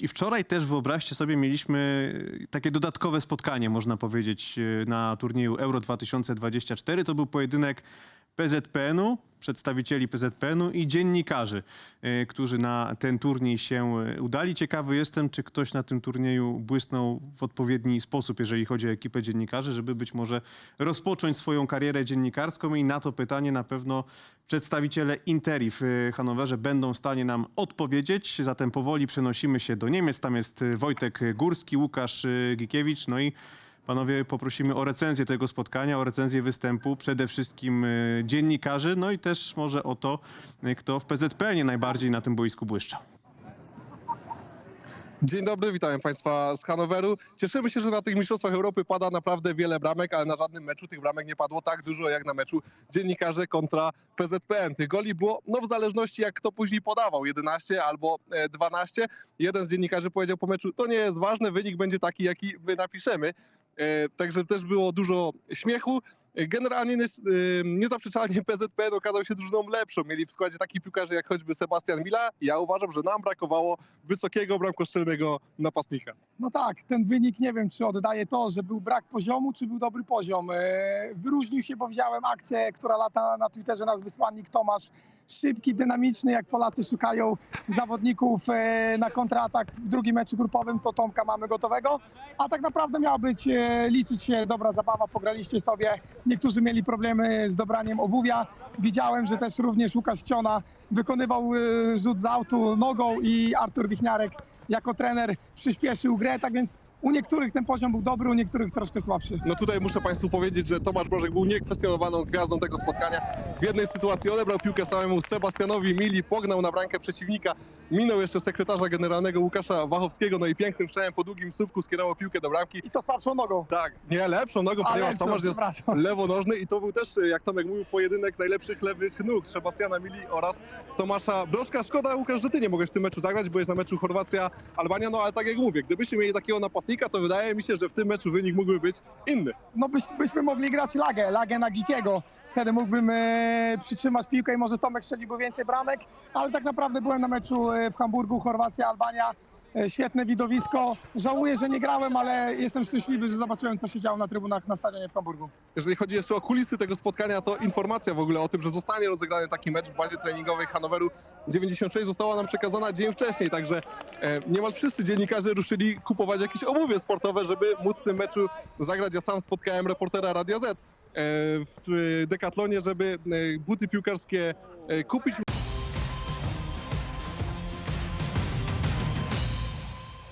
I wczoraj też wyobraźcie sobie, mieliśmy takie dodatkowe spotkanie, można powiedzieć, na turnieju Euro 2024. To był pojedynek PZPN-u, przedstawicieli PZPN-u i dziennikarzy, e, którzy na ten turniej się e, udali. Ciekawy jestem, czy ktoś na tym turnieju błysnął w odpowiedni sposób, jeżeli chodzi o ekipę dziennikarzy, żeby być może rozpocząć swoją karierę dziennikarską i na to pytanie na pewno przedstawiciele Interi w e, Hanowerze będą w stanie nam odpowiedzieć. Zatem powoli przenosimy się do Niemiec. Tam jest Wojtek Górski, Łukasz Gikiewicz, no i Panowie, poprosimy o recenzję tego spotkania, o recenzję występu przede wszystkim y, dziennikarzy, no i też może o to, y, kto w PZPN najbardziej na tym boisku błyszczał. Dzień dobry, witamy Państwa z Hanoweru. Cieszymy się, że na tych Mistrzostwach Europy pada naprawdę wiele bramek, ale na żadnym meczu tych bramek nie padło tak dużo jak na meczu dziennikarze kontra PZPN. Tych goli było, no w zależności jak kto później podawał, 11 albo e, 12. Jeden z dziennikarzy powiedział po meczu, to nie jest ważne, wynik będzie taki, jaki my napiszemy. E, Także też było dużo śmiechu. Generalnie nies- e, niezaprzeczalnie PZPN okazał się drużyną lepszą. Mieli w składzie takich piłkarzy jak choćby Sebastian Mila. Ja uważam, że nam brakowało wysokiego bramkostrzelnego napastnika. No tak, ten wynik nie wiem, czy oddaje to, że był brak poziomu, czy był dobry poziom. E, Wyróżnił się, bo widziałem akcję, która lata na Twitterze, nasz wysłannik Tomasz. Szybki, dynamiczny, jak Polacy szukają zawodników e, na kontratak w drugim meczu grupowym, to Tomka mamy gotowego. A tak naprawdę miała być, e, liczyć się dobra zabawa, pograliście sobie. Niektórzy mieli problemy z dobraniem obuwia. Widziałem, że też również Łukasz Ciona wykonywał e, rzut z autu nogą i Artur Wichniarek jako trener przyspieszył grę, tak więc u niektórych ten poziom był dobry, u niektórych troszkę słabszy. No tutaj muszę Państwu powiedzieć, że Tomasz Brożek był niekwestionowaną gwiazdą tego spotkania. W jednej sytuacji odebrał piłkę samemu Sebastianowi Mili, pognał na bramkę przeciwnika, minął jeszcze sekretarza generalnego Łukasza Wachowskiego, no i pięknym strzałem po długim słupku skierował piłkę do bramki. I to słabszą nogą. Tak, nie lepszą nogą, A, ponieważ lepszą, Tomasz jest lewonożny i to był też, jak Tomek mówił, pojedynek najlepszych lewych nóg Sebastiana Mili oraz Tomasza Brożka. Szkoda, Łukasz, że ty nie mogłeś w tym meczu zagrać, bo jest na meczu Chorwacja-Albania, no ale tak jak mówię, gdybyśmy mieli takiego napastnika, to wydaje mi się, że w tym meczu wynik mógłby być inny. No byś, byśmy mogli grać lagę, lagę na Gikiego. Wtedy mógłbym e, przytrzymać piłkę i może Tomek strzeliłby więcej bramek, ale tak naprawdę byłem na meczu e, w Hamburgu, Chorwacja, Albania. E, świetne widowisko. Żałuję, że nie grałem, ale jestem szczęśliwy, że zobaczyłem, co się działo na trybunach na stadionie w Hamburgu. Jeżeli chodzi jeszcze o kulisy tego spotkania, to informacja w ogóle o tym, że zostanie rozegrany taki mecz w bazie treningowej Hanoweru 96 została nam przekazana dzień wcześniej, także e, niemal wszyscy dziennikarze ruszyli kupować jakieś obuwie sportowe, żeby móc w tym meczu zagrać. Ja sam spotkałem reportera Radia Z e, w Decathlonie, żeby buty piłkarskie kupić.